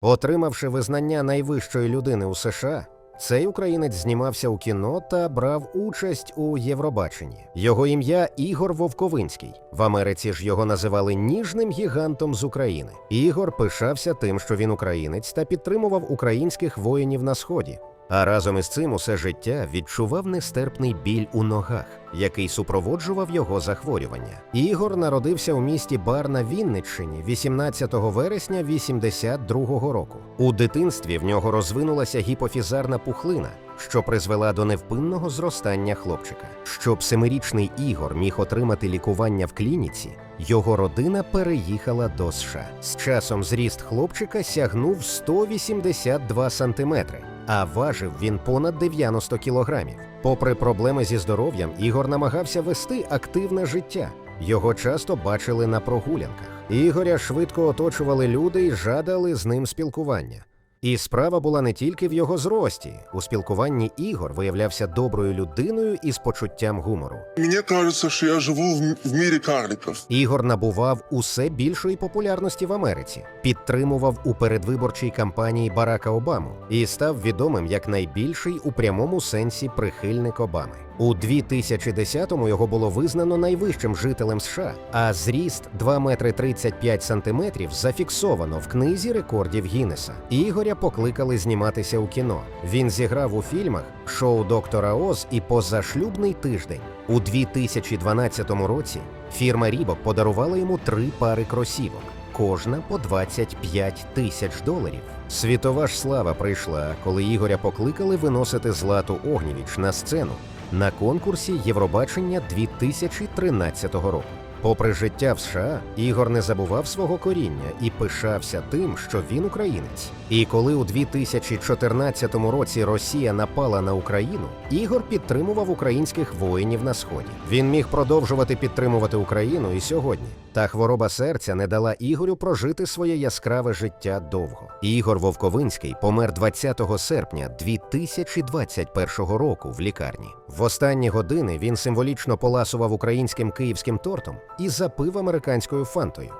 Отримавши визнання найвищої людини у США, цей українець знімався у кіно та брав участь у Євробаченні. Його ім'я Ігор Вовковинський. В Америці ж його називали ніжним гігантом з України. Ігор пишався тим, що він українець та підтримував українських воїнів на сході. А разом із цим усе життя відчував нестерпний біль у ногах, який супроводжував його захворювання. Ігор народився у місті Бар на Вінниччині 18 вересня 82-го року. У дитинстві в нього розвинулася гіпофізарна пухлина, що призвела до невпинного зростання хлопчика. Щоб семирічний Ігор міг отримати лікування в клініці, його родина переїхала до США. З часом зріст хлопчика сягнув 182 сантиметри, а важив він понад 90 кілограмів. Попри проблеми зі здоров'ям, Ігор намагався вести активне життя. Його часто бачили на прогулянках. Ігоря швидко оточували люди і жадали з ним спілкування. І справа була не тільки в його зрості. У спілкуванні Ігор виявлявся доброю людиною і з почуттям гумору. Мне кажется, что я живу в, в мире карликов. Ігор набував усе більшої популярності в Америці, підтримував у передвиборчій кампанії Барака Обаму і став відомим як найбільший у прямому сенсі прихильник Обами. У 2010-му його було визнано найвищим жителем США, а зріст 2 метри 35 сантиметрів зафіксовано в книзі рекордів Гіннеса. Ігоря покликали зніматися у кіно. Він зіграв у фільмах Шоу доктора Оз і Позашлюбний тиждень. У 2012 році фірма Рібок подарувала йому три пари кросівок. Кожна по 25 тисяч доларів. Світова ж слава прийшла, коли Ігоря покликали виносити Злату Огнєвіч на сцену на конкурсі Євробачення 2013 року. Попри життя в США, Ігор не забував свого коріння і пишався тим, що він українець. І коли у 2014 році Росія напала на Україну, Ігор підтримував українських воїнів на сході. Він міг продовжувати підтримувати Україну і сьогодні. Та хвороба серця не дала Ігорю прожити своє яскраве життя довго. Ігор Вовковинський помер 20 серпня 2021 року в лікарні. В останні години він символічно поласував українським київським тортом і запив американською фантою.